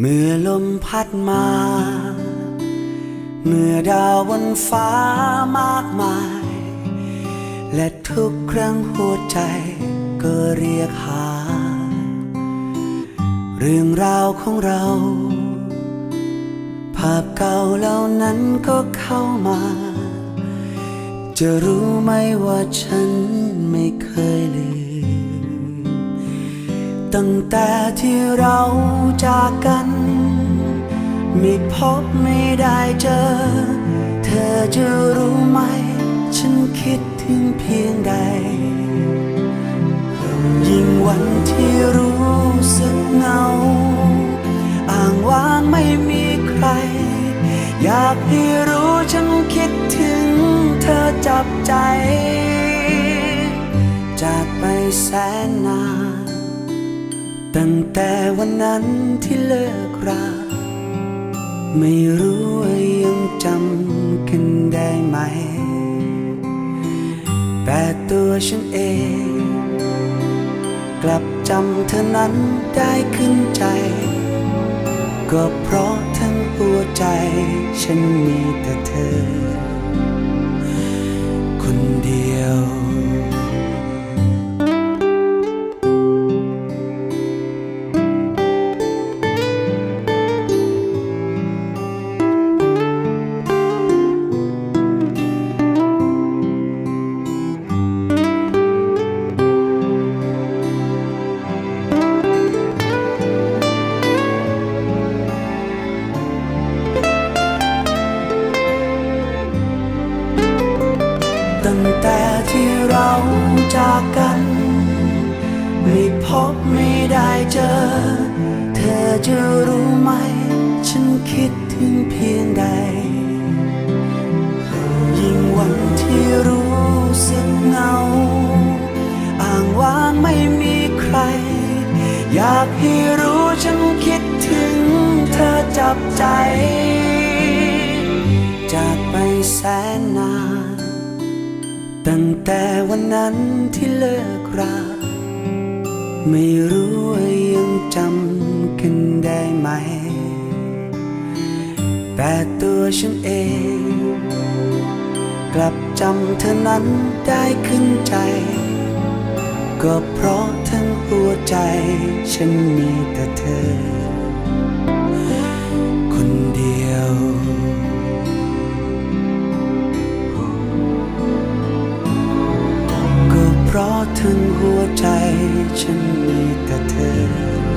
เมื่อลมพัดมา เมื่อดาวบนฟ้ามากมาย และทุกครั้งหัวใจก็เรียกหา เรื่องราวของเรา ภาพเก่าเหล่านั้นก็เข้ามา จะรู้ไหมว่าฉันไม่เคยลืม ตั้งแต่ที่เราจากกัน ไม่พบไม่ได้เจอ เธอจะรู้ไหม ฉันคิดถึงเพียงใด ยิ่งวันที่รู้สึกเหงา อ่างว่างไม่มีใคร อยากให้รู้ฉันคิดถึงเธอจับใจ จากไปแสนนาน ตั้งแต่วันนั้นที่เลิกรา ไม่รู้ว่ายังจำกันได้ไหม แต่ตัวฉันเอง กลับจำเธอนั้นได้ขึ้นใจ ก็เพราะเธอ ตั้งแต่ที่เราจากกัน ไม่พบไม่ได้เจอ เธอจะรู้ไหม ฉันคิดถึงเพียงใด ยิ่งวันที่รู้สึกเงาอ่างว่างไม่มีใคร อยากให้รู้ฉันคิดถึงเธอจับใจ ตั้งแต่วันนั้นที่เลิกรา ไม่รู้ว่ายังจำกันได้ไหม แต่ตัวฉันเอง กลับจำเธอนั้นได้ขึ้นใจ ก็เพราะทั้งหัวใจฉันมีแต่เธอ ราะทั้งหัวใจฉันมีแต่เธอ